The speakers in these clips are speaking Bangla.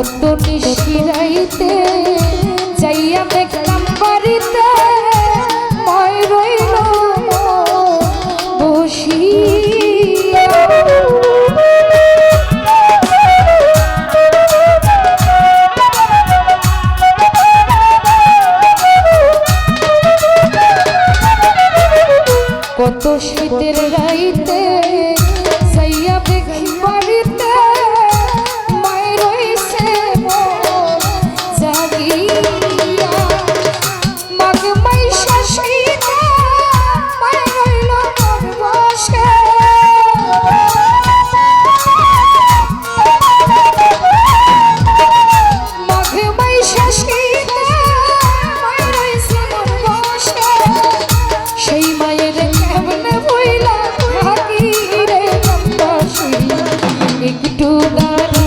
সত্য নিশি রাইতে যাইয়া দেখলাম বাড়িতে মই রইল। বসিয়া কত শীতের রাইতে Allah.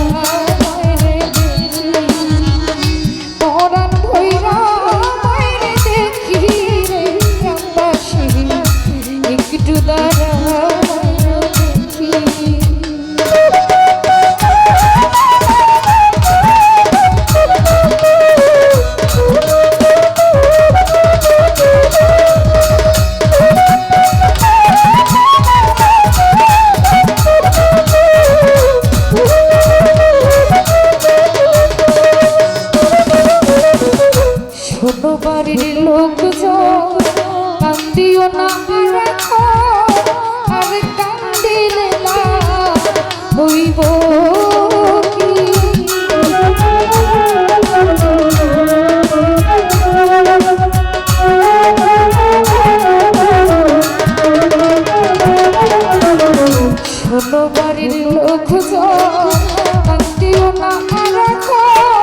ছোট বাড়ির লোক কান্দিও না রাখো আর কান্দিলে হইব ছোট বাড়ির লোক কান্দিও না রাখো